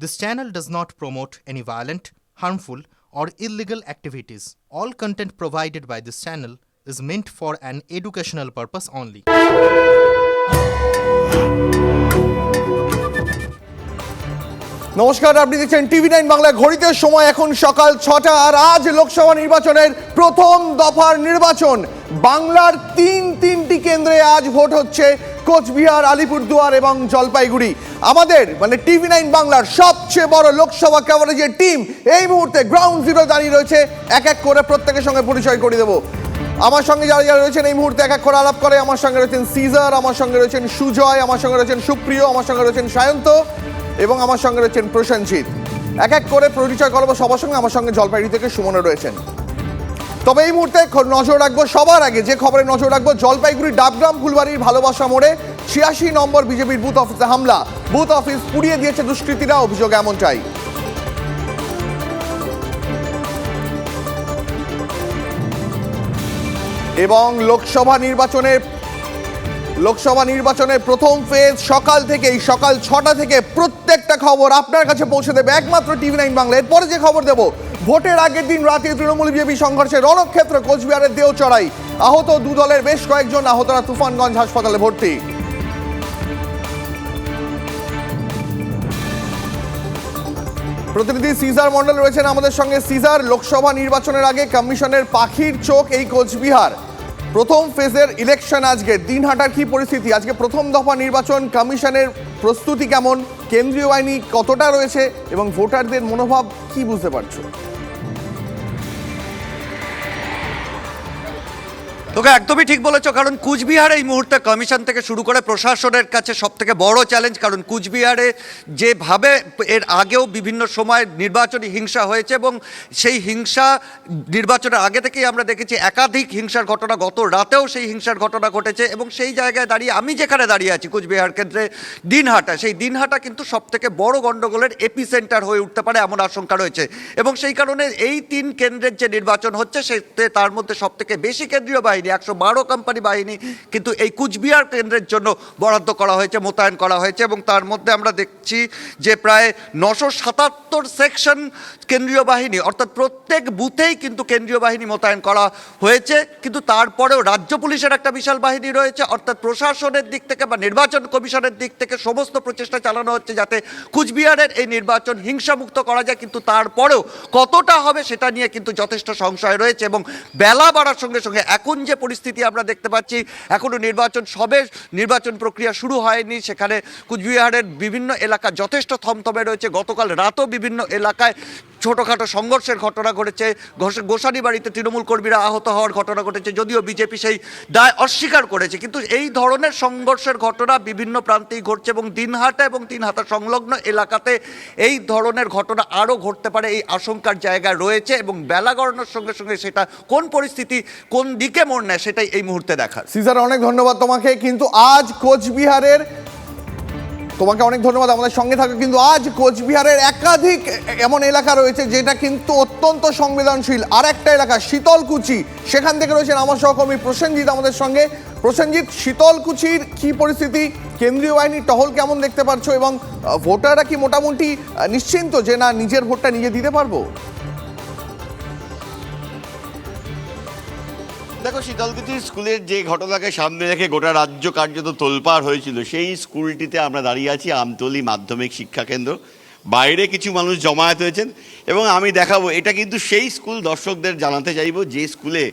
This channel does not promote any violent, harmful, or illegal activities. All content provided by this channel is meant for an educational purpose only. নমস্কার আপনি দেখছেন TV nine Bangla ঘড়িতে সময় এখন সকাল ছটা আর আজ লোকসভা নির্বাচনের প্রথম দফার নির্বাচন বাংলার তিন তিনটি কেন্দ্রে আজ ভোট হচ্ছে কোচবিহার, আলিপুরদুয়ার এবং জলপাইগুড়ি। আমাদের মানে টিভি নাইন বাংলার সবচেয়ে বড় লোকসভা কভারেজের টিম এই মুহূর্তে গ্রাউন্ড জিরো দাঁড়িয়ে রয়েছে। এক এক করে প্রত্যেকের সঙ্গে পরিচয় করে দেবো। আমার সঙ্গে যারা যারা রয়েছেন এই মুহূর্তে এক এক করে আলাপ করে। আমার সঙ্গে রয়েছেন সিজার আমার সঙ্গে রয়েছেন সুজয়, আমার সঙ্গে রয়েছেন সুপ্রিয়, আমার সঙ্গে রয়েছেন সায়ন্ত এবং আমার সঙ্গে রয়েছেন প্রসেনজিৎ এক এক করে পরিচয় করব সবার সঙ্গে। আমার সঙ্গে জলপাইগুড়ি থেকে সুমনে রয়েছেন। তবে এই মুহূর্তে নজর রাখব সবার আগে, যে খবরে নজর রাখব, জলপাইগুড়ি ডাবগ্রাম ফুলবাড়ির ভালোবাসা মোড়ে ছিয়াশি নম্বর বিজেপির বুথ অফিসে হামলা। বুথ অফিস পুড়িয়ে দিয়েছে দুষ্কৃতীরা, অভিযোগ এমনটাই। এবং লোকসভা নির্বাচনের লোকসভা নির্বাচনের প্রথম ফেজ সকাল থেকেই, সকাল ছটা থেকে প্রত্যেকটা খবর আপনার কাছে পৌঁছে দেবে। একমাত্র টিভি নাইন বাংলা। এরপরে যে খবর দেব ভোটের আগের দিন রাতে তৃণমূল বিজেপি সংঘর্ষে রণক্ষেত্র, কোচবিহারের দেওচড়াই। আহত দু দলের বেশ কয়েকজন আহতরা তুফানগঞ্জ হাসপাতালে ভর্তি। প্রতিনিধি সিজার মন্ডল রয়েছেন আমাদের সঙ্গে। সিজার, লোকসভা নির্বাচনের আগে কমিশনের পাখির চোখ এই কোচবিহার। প্রথম ফেজের ইলেকশন আজকে। দিনহাটার কি পরিস্থিতি? আজকে প্রথম দফা নির্বাচন। কমিশনের প্রস্তুতি কেমন? কেন্দ্রীয় বাহিনী কতটা রয়েছে? এবং ভোটারদের মনোভাব কি বুঝতে পারছ? তোকে একদমই ঠিক বলেছ, কারণ কুচবিহার এই মুহূর্তে কমিশন থেকে শুরু করে প্রশাসনের কাছে সব থেকে বড় চ্যালেঞ্জ কারণ কুচবিহারে যেভাবে এর আগেও বিভিন্ন সময় নির্বাচনী হিংসা হয়েছে এবং সেই হিংসা নির্বাচনের আগে থেকেই আমরা দেখেছি একাধিক হিংসার ঘটনা, গত রাতেও সেই হিংসার ঘটনা ঘটেছে এবং সেই জায়গায় দাঁড়িয়ে আমি যেখানে দাঁড়িয়ে আছি, কুচবিহার কেন্দ্রে দিনহাটা, সেই দিনহাটা কিন্তু সব থেকে বড় গণ্ডগোলের এপি সেন্টার হয়ে উঠতে পারে এমন আশঙ্কা রয়েছে এবং সেই কারণে এই তিন কেন্দ্রের যে নির্বাচন হচ্ছে, সেতে তার মধ্যে সব থেকে বেশি কেন্দ্রীয় বাহিনী একশো বারো কোম্পানি বাহিনী কিন্তু এই কুচবিহার কেন্দ্রের জন্য বরাদ্দ করা হয়েছে, মোতায়েন করা হয়েছে এবং তার মধ্যে আমরা দেখছি যে প্রায় নশো সাতাত্তর সেকশন কেন্দ্রীয় বাহিনী, অর্থাৎ প্রত্যেক বুথেই কিন্তু কেন্দ্রীয় বাহিনী মোতায়েন করা হয়েছে। কিন্তু তারপরেও রাজ্য পুলিশের একটা বিশাল বাহিনী রয়েছে, অর্থাৎ প্রশাসনের দিক থেকে বা নির্বাচন কমিশনের দিক থেকে সমস্ত প্রচেষ্টা চালানো হচ্ছে যাতে কুচবিহারের এই নির্বাচন হিংসামুক্ত করা যায়। কিন্তু তারপরেও কতটা হবে সেটা নিয়ে কিন্তু যথেষ্ট সংশয় রয়েছে এবং বেলা বাড়ার সঙ্গে সঙ্গে এখন যে পরিস্থিতি আমরা দেখতে পাচ্ছি এখনও নির্বাচন সবে, নির্বাচন প্রক্রিয়া শুরু হয়নি। সেখানে কুচবিহারের বিভিন্ন এলাকা যথেষ্ট থমথমে রয়েছে। গতকাল রাতও বিভিন্ন এলাকায় ছোটোখাটো সংঘর্ষের ঘটনা ঘটেছে। গোসানি বাড়িতে তৃণমূল কর্মীরা আহত হওয়ার ঘটনা ঘটেছে, যদিও বিজেপি সেই দায় অস্বীকার করেছে। কিন্তু এই ধরনের সংঘর্ষের ঘটনা বিভিন্ন প্রান্তেই ঘটছে এবং দিনহাটা এবং দিনহাটা সংলগ্ন এলাকাতে এই ধরনের ঘটনা আরও ঘটতে পারে, এই আশঙ্কার জায়গা রয়েছে এবং বেলা গড়ানোর সঙ্গে সঙ্গে সেটা কোন পরিস্থিতি, কোন দিকে মোড় নেয় সেটাই এই মুহূর্তে দেখা সিজার, অনেক ধন্যবাদ তোমাকে। কিন্তু আজ কোচবিহারের তোমাকে অনেক ধন্যবাদ আমাদের সঙ্গে থাকো, কিন্তু আজ কোচবিহারের একাধিক এমন এলাকা রয়েছে যেটা কিন্তু অত্যন্ত সংবেদনশীল। আর একটা এলাকা, শীতলকুচি। সেখান থেকে রয়েছেন আমার সহকর্মী প্রসেনজিৎ আমাদের সঙ্গে। প্রসেনজিৎ, শীতলকুচির কি পরিস্থিতি? কেন্দ্রীয় বাহিনীর টহল কেমন দেখতে পারছ? এবং ভোটাররা কি মোটামুটি নিশ্চিন্ত যে না, নিজের ভোটটা নিজে দিতে পারব? দেখো শীতলকুচি স্কুলের যে ঘটনাকে সামনে রেখে গোটা রাজ্য কার্যত তোলপাড় হয়েছিল, সেই স্কুলটিতে আমরা দাঁড়িয়ে আছি আমতলি মাধ্যমিক শিক্ষা কেন্দ্র। বাইরে কিছু মানুষ জমায়েত হয়েছেন এবং আমি দেখাবো, এটা কিন্তু সেই স্কুল দর্শকদের জানাতে চাইব যে স্কুলে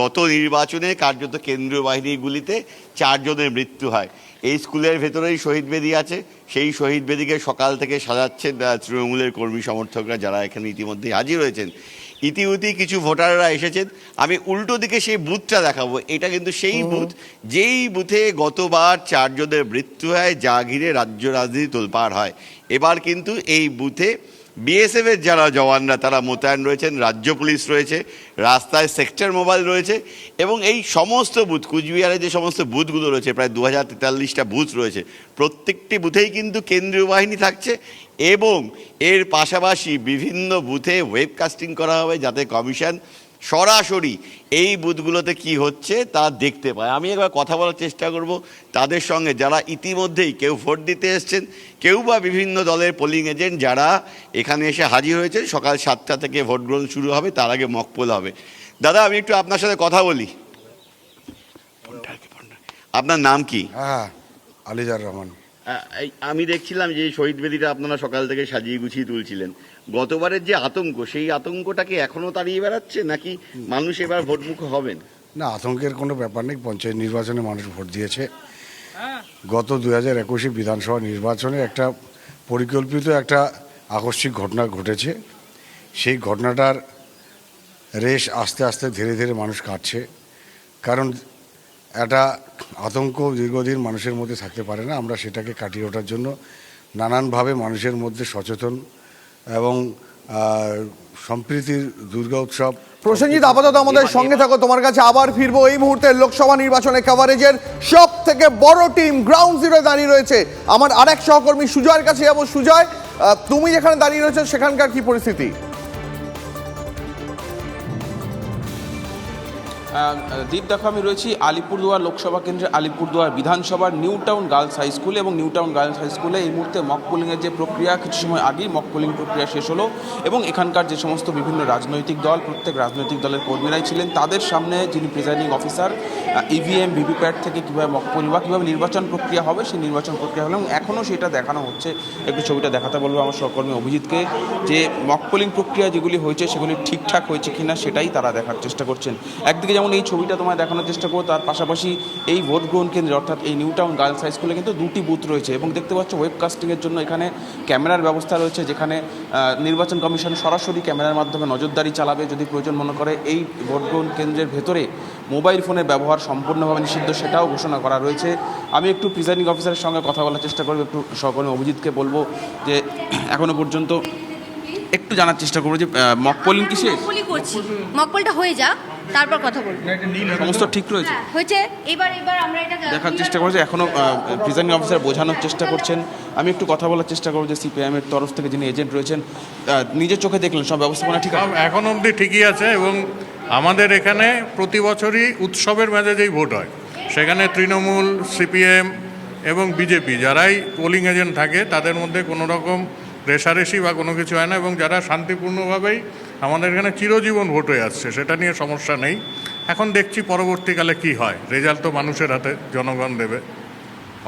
গত নির্বাচনে কার্যত কেন্দ্রীয় বাহিনীগুলিতে চারজনের মৃত্যু হয়। এই স্কুলের ভেতরেই শহীদ বেদি আছে, সেই শহীদ বেদিকে সকাল থেকে সাজাচ্ছেন তৃণমূলের কর্মী সমর্থকরা যারা এখানে ইতিমধ্যে হাজির হয়েছেন। ইতিউতি কিছু ভোটাররা এসেছেন। আমি উল্টো দিকে সেই বুথটা দেখাবো। এটা কিন্তু সেই বুথ যেই বুথে গতবার চারজনের মৃত্যু হয় যা ঘিরে রাজ্য রাজনীতি তোলপাড় হয়। এবার কিন্তু এই বুথে বিএসএফ এর যারা জওয়ানরা, তারা মোতায়েন রয়েছেন, রাজ্য পুলিশ রয়েছে, রাস্তায় সেক্টর মোবাইল রয়েছে, এবং এই সমস্ত বুথ, কুচবিহারে যে সমস্ত বুথগুলো রয়েছে, প্রায় দু হাজার তেতাল্লিশটা বুথ রয়েছে, প্রত্যেকটি বুথেই কিন্তু কেন্দ্রীয় বাহিনী থাকছে, এবং এর পাশাপাশি বিভিন্ন বুথে ওয়েবকাস্টিং করা হবে, যাতে কমিশন সরাসরি এই বুথগুলোতে কি হচ্ছে তা দেখতে পায়। আমি একবার কথা বলার চেষ্টা করব। তাদের সঙ্গে যারা ইতিমধ্যেই কেউ ভোট দিতে এসছেন কেউ বা বিভিন্ন দলের পোলিং এজেন্ট যারা এখানে এসে হাজির হয়েছে সকাল সাতটা থেকে ভোট গ্রহণ শুরু হবে তার আগে মকপোল হবে। দাদা আমি একটু আপনার সাথে কথা বলি। আপনার নাম কি? হ্যাঁ আলিজার রহমান। আমি দেখছিলাম যে শহীদ বেদিটা আপনারা সকাল থেকে সাজিয়ে গুছিয়ে তুলছিলেন। গতবারের যে আতঙ্ক সেই আতঙ্কটাকে এখনও তাড়িয়ে বেড়াচ্ছে নাকি মানুষ এবার ভোটমুখ হবেন? না আতঙ্কের কোনো ব্যাপার নেই পঞ্চায়েত নির্বাচনে মানুষ ভোট দিয়েছে। গত দু হাজার একুশে বিধানসভা নির্বাচনে একটা পরিকল্পিত একটা আকস্মিক ঘটনা ঘটেছে। সেই ঘটনাটার রেশ আস্তে আস্তে ধীরে ধীরে মানুষ কাটছে। কারণ একটা আতঙ্ক দীর্ঘদিন মানুষের মধ্যে থাকতে পারে না। আমরা সেটাকে কাটিয়ে ওঠার জন্য নানানভাবে মানুষের মধ্যে সচেতন এবং সম্প্রীতির দুর্গা উৎসব প্রসেনজিৎ আপাতত আমাদের সঙ্গে থাকো। তোমার কাছে আবার ফিরবো। এই মুহূর্তে লোকসভা নির্বাচনে কভারেজের সব থেকে বড় টিম গ্রাউন্ড জিরো দাঁড়িয়ে রয়েছে। আমার আরেক সহকর্মী সুজয়ের কাছে যাব। সুজয় তুমি যেখানে দাঁড়িয়ে রয়েছে সেখানকার কি পরিস্থিতি? আহ, দীপ দেখো আমি রয়েছি আলিপুরদুয়ার লোকসভা কেন্দ্রের আলিপুরদুয়ার বিধানসভার নিউ টাউন গার্লস হাই স্কুলে এবং নিউ টাউন গার্লস হাই স্কুলে এই মুহূর্তে মক পোলিংয়ের যে প্রক্রিয়া কিছু সময় আগেই মক পোলিং প্রক্রিয়া শেষ হলো এবং এখানকার যে সমস্ত বিভিন্ন রাজনৈতিক দল প্রত্যেক রাজনৈতিক দলের কর্মীরাই ছিলেন। তাদের সামনে যিনি প্রিজাইডিং অফিসার ইভিএম ভিভিপ্যাট থেকে কীভাবে মক পোলিং বা কীভাবে নির্বাচন প্রক্রিয়া হবে সেই নির্বাচন প্রক্রিয়া হলো এবং এখনও সেটা দেখানো হচ্ছে। একটু ছবিটা দেখাতে বলব আমার সহকর্মী অভিজিৎকে যে মক পোলিং প্রক্রিয়া যেগুলি হয়েছে সেগুলি ঠিকঠাক হয়েছে কিনা সেটাই তারা দেখার চেষ্টা করছেন। একদিকে যেমন এই ছবিটা তোমায় দেখানোর চেষ্টা করব। তার পাশাপাশি এই ভোট গ্রহণ কেন্দ্রে, অর্থাৎ এই নিউ টাউন গার্লস হাই স্কুলে কিন্তু দুটি বুথ রয়েছে এবং দেখতে পাচ্ছ ওয়েবকাস্টিংয়ের জন্য এখানে ক্যামেরার ব্যবস্থা রয়েছে, যেখানে নির্বাচন কমিশন সরাসরি ক্যামেরার মাধ্যমে নজরদারি চালাবে। যদি প্রয়োজন মনে করে এই ভোট গ্রহণ কেন্দ্রের ভেতরে মোবাইল ফোনের ব্যবহার সম্পূর্ণভাবে নিষিদ্ধ, সেটাও ঘোষণা করা রয়েছে। আমি একটু প্রিজাইডিং অফিসারের সঙ্গে কথা বলার চেষ্টা করব, একটু সহকর্মী অভিজিৎকে বলব যে, এখনও পর্যন্ত একটু জানার চেষ্টা করব যে মক পোলিং কি শেষ? মকপলটা হয়ে যাক। তারপর কথা বলব। সমস্ত ঠিক রয়েছে। হ্যাঁ হয়েছে এবার এবার আমরা এটা দেখার চেষ্টা করছে এখনও প্রিজাইডিং অফিসার বোঝানোর চেষ্টা করছেন। আমি একটু কথা বলার চেষ্টা করব যে সিপিআইএম এর তরফ থেকে যিনি এজেন্ট রয়েছেন নিজের চোখে দেখলেন সব ব্যবস্থাপনা ঠিক আছে? এখন অবধি ঠিকই আছে এবং আমাদের এখানে প্রতি বছরই উৎসবের মেজাজেই ভোট হয় সেখানে তৃণমূল সিপিএম এবং বিজেপি যারাই পোলিং এজেন্ট থাকে তাদের মধ্যে কোনো রকম রেশারেশি বা কোনো কিছু হয় না এবং যারা শান্তিপূর্ণভাবেই আমাদের এখানে চিরজীবন ভোট হয়ে আসছে, সেটা নিয়ে সমস্যা নেই। এখন দেখছি পরবর্তীকালে কি হয়। রেজাল্ট তো মানুষের হাতে, জনগণ দেবে।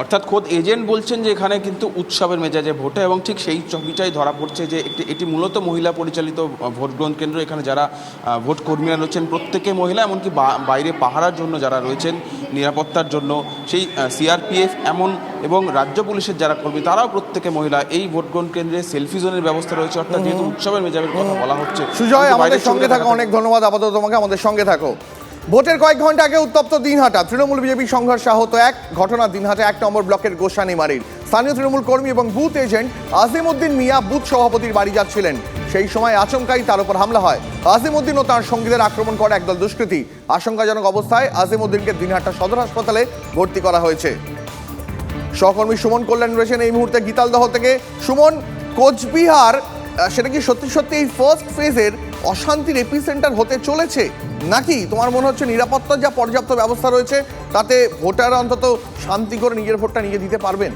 অর্থাৎ খোদ এজেন্ট বলছেন যে এখানে কিন্তু উৎসবের মেজাজে ভোটে এবং ঠিক সেই ছবিটাই ধরা পড়ছে যে একটি এটি মূলত মহিলা পরিচালিত ভোট গ্রহণ কেন্দ্র। এখানে যারা ভোট কর্মীরা রয়েছেন প্রত্যেকে মহিলা এমনকি বাইরে পাহারার জন্য যারা রয়েছেন নিরাপত্তার জন্য। সেই সিআরপিএফ এমন এবং রাজ্য পুলিশের যারা কর্মী তারাও প্রত্যেকে মহিলা। এই ভোট গ্রহণ কেন্দ্রে সেলফি জোনের ব্যবস্থা রয়েছে অর্থাৎ যেহেতু উৎসবের মেজাজের কথা বলা হচ্ছে সুজয় আমাদের সঙ্গে থাকো অনেক ধন্যবাদ আপাতত তোমাকে আমাদের সঙ্গে থাকো। ভোটের কয়েক ঘণ্টা আগে উত্তপ্ত দিনহাটা। তৃণমূল বিজেপি সংঘর্ষ আহত এক, ঘটনা দিনহাটা এক নম্বর ব্লকের গোসানিমারির। স্থানীয় তৃণমূল কর্মী এবং booth agent Azimuddin Mia booth সভাপতির বাড়ি যাচ্ছিলেন। সেই সময় আচমকাই তার উপর হামলা হয়। আজিমউদ্দিন ও তার সঙ্গীদের আক্রমণ করে একদল দুষ্কৃতী। আশঙ্কাজনক অবস্থায় আজিমউদ্দিনকে দিনহাটা সদর হাসপাতালে ভর্তি করা হয়েছে। সহকর্মী সুমন কল্যাণ রয়েছেন এই মুহূর্তে গীতালদহ থেকে। সুমন, কোচবিহার সেটা কি সত্যি সত্যি এই ফার্স্ট ফেজের অশান্তির এপিসেন্টার হতে চলেছে। নাকি তোমার মনে হচ্ছে নিরাপত্তার যা পর্যাপ্ত ব্যবস্থা রয়েছে, তাতে ভোটাররা অন্তত শান্তি করে নিজের ভোটটা নিজে দিতে পারবেন?